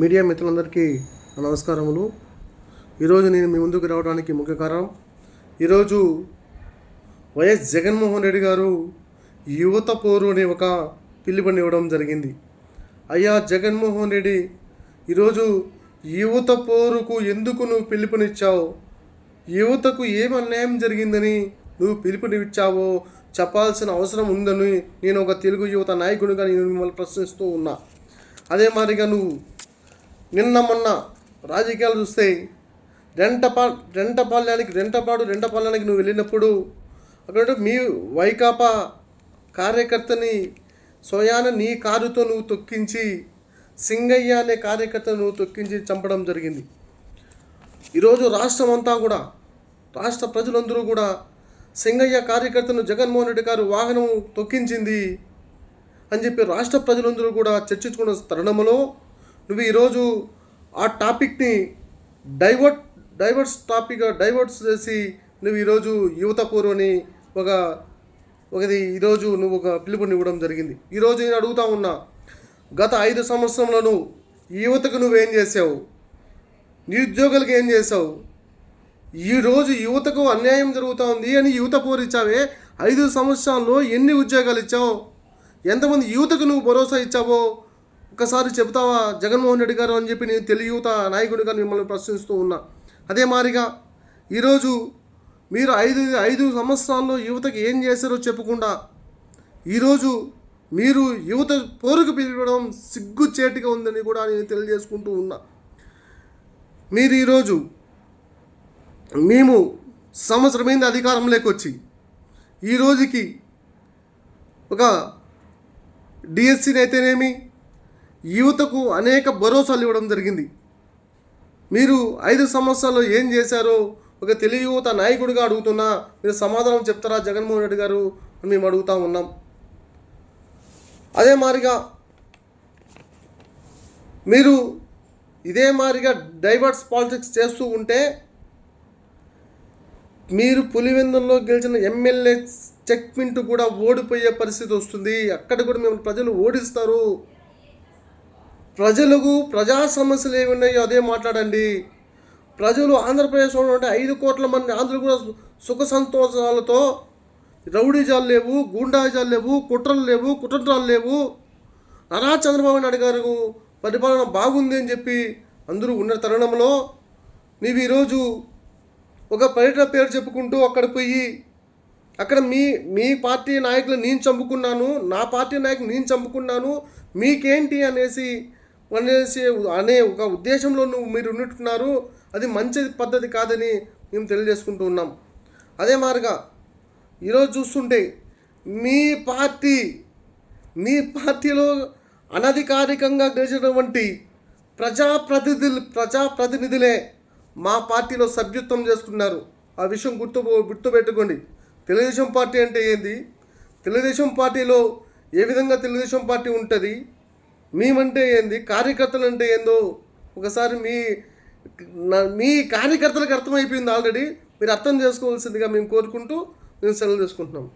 Media మిత్రులందరికీ నమస్కారములు. ఈరోజు నేను మీ ముందుకు రావడానికి ముఖ్య కారణం ఈరోజు వైఎస్ జగన్మోహన్ రెడ్డి గారు యువత పోరు అనే ఒక పిలుపునివ్వడం జరిగింది. అయ్యా జగన్మోహన్ రెడ్డి ఈరోజు యువత పోరుకు ఎందుకు నువ్వు పిలుపునిచ్చావు? యువతకు ఏం అన్యాయం జరిగిందని నువ్వు పిలుపునిచ్చావో చెప్పాల్సిన అవసరం ఉందని నేను ఒక తెలుగు యువత నాయకుడిగా నేను మిమ్మల్ని ప్రశ్నిస్తూ ఉన్నా. అదే మాదిరిగా నువ్వు నిన్న మొన్న రాజకీయాలు చూస్తే రెంటపా రెంటపాళ్యానికి రెంటపాడు రెంటపాళ్యానికి నువ్వు వెళ్ళినప్పుడు అక్కడ మీ వైకాపా కార్యకర్తని స్వయాన నీ కారుతో నువ్వు తొక్కించి సింగయ్య అనే కార్యకర్తను నువ్వు తొక్కించి చంపడం జరిగింది. ఈరోజు రాష్ట్రం అంతా కూడా రాష్ట్ర ప్రజలందరూ కూడా సింగయ్య కార్యకర్తను జగన్మోహన్ రెడ్డి గారు వాహనం తొక్కించింది అని చెప్పి రాష్ట్ర ప్రజలందరూ కూడా చర్చించుకున్న తరుణంలో నువ్వు ఈరోజు ఆ టాపిక్ని డైవర్ట్ డైవర్స్ టాపిక్గా డైవర్ట్స్ చేసి నువ్వు ఈరోజు యువత పూర్వని ఒక ఒకది ఈరోజు నువ్వు ఒక పిలుపుని ఇవ్వడం జరిగింది. ఈరోజు నేను అడుగుతా ఉన్నా గత ఐదు సంవత్సరంలో యువతకు నువ్వేం చేసావు? నిరుద్యోగులకు ఏం చేసావు? ఈరోజు యువతకు అన్యాయం జరుగుతోంది అని యువత పోరిచ్చావే ఐదు సంవత్సరాల్లో ఎన్ని ఉద్యోగాలు ఇచ్చావు? ఎంతమంది యువతకు నువ్వు భరోసా ఇచ్చావో? ఒకసారి చెబుతావా? జగన్మోహన్ రెడ్డి గారు అని చెప్పి నేను తెలుగు యువత నాయకుడిగా మిమ్మల్ని ప్రశ్నిస్తూ ఉన్నా. అదే మారిగా ఈరోజు మీరు ఐదు ఐదు సంవత్సరాల్లో యువతకి ఏం చేశారో చెప్పకుండా ఈరోజు మీరు యువత పోరుకు పిలవడం సిగ్గుచేటుగా ఉందని కూడా నేను తెలియజేసుకుంటూ ఉన్నా. మీరు ఈరోజు మేము సంవత్సరమైంది అధికారంలోకి వచ్చి ఈ రోజుకి ఒక డిఎస్సీని అయితేనేమి యువతకు అనేక భరోసాలు ఇవ్వడం జరిగింది. మీరు ఐదు సంవత్సరాలు ఏం చేశారో ఒక తెలుగు యువత నాయకుడిగా అడుగుతున్నా మీరు సమాధానం చెప్తారా? జగన్మోహన్ రెడ్డి గారు అని మేము అడుగుతా ఉన్నాం. అదే మాదిరిగా మీరు ఇదే మాదిరిగా డైవర్ట్స్ పాలిటిక్స్ చేస్తూ ఉంటే మీరు పులివెందుల్లో గెలిచిన ఎమ్మెల్యే చెక్మింట్ కూడా ఓడిపోయే పరిస్థితి వస్తుంది. అక్కడ కూడా మేము ప్రజలు ఓడిస్తారు. ప్రజలకు ప్రజా సమస్యలు ఏమి ఉన్నాయో అదే మాట్లాడండి. ప్రజలు ఆంధ్రప్రదేశ్లో ఉంటే ఐదు కోట్ల మంది ఆంధ్రులు కూడా సుఖ సంతోషాలతో రౌడీజాలు లేవు గూండాజాలు లేవు కుట్రలు లేవు కుట్రలు లేవు. నారా చంద్రబాబు నాయుడు గారు పరిపాలన బాగుంది అని చెప్పి అందరూ ఉన్న తరుణంలో నీవు ఈరోజు ఒక పర్యటన పేరు చెప్పుకుంటూ అక్కడ పోయి అక్కడ మీ మీ పార్టీ నాయకులు నేను చంపుకున్నాను నా పార్టీ నాయకులు నేను చంపుకున్నాను మీకేంటి అనేసి అనేసి అనే ఒక ఉద్దేశంలో నువ్వు మీరు ఉన్నట్టున్నారు. అది మంచి పద్ధతి కాదని మేము తెలియజేసుకుంటూ ఉన్నాం. అదే మారుగా. ఈరోజు చూస్తుంటే మీ పార్టీ మీ పార్టీలో అనధికారికంగా గెలిచినటువంటి ప్రజాప్రతినిధులు ప్రజాప్రతినిధులే మా పార్టీలో సభ్యత్వం చేసుకున్నారు. ఆ విషయం గుర్తు గుర్తుపెట్టుకోండి. తెలుగుదేశం పార్టీ అంటే ఏంది? తెలుగుదేశం పార్టీలో ఏ విధంగా తెలుగుదేశం పార్టీ ఉంటుంది? మేమంటే ఏంది? కార్యకర్తలు అంటే ఏందో? ఒకసారి మీ మీ కార్యకర్తలకు అర్థమైపోయింది ఆల్రెడీ మీరు అర్థం చేసుకోవాల్సిందిగా మేము కోరుకుంటూ మేము సెలవు చేసుకుంటున్నాం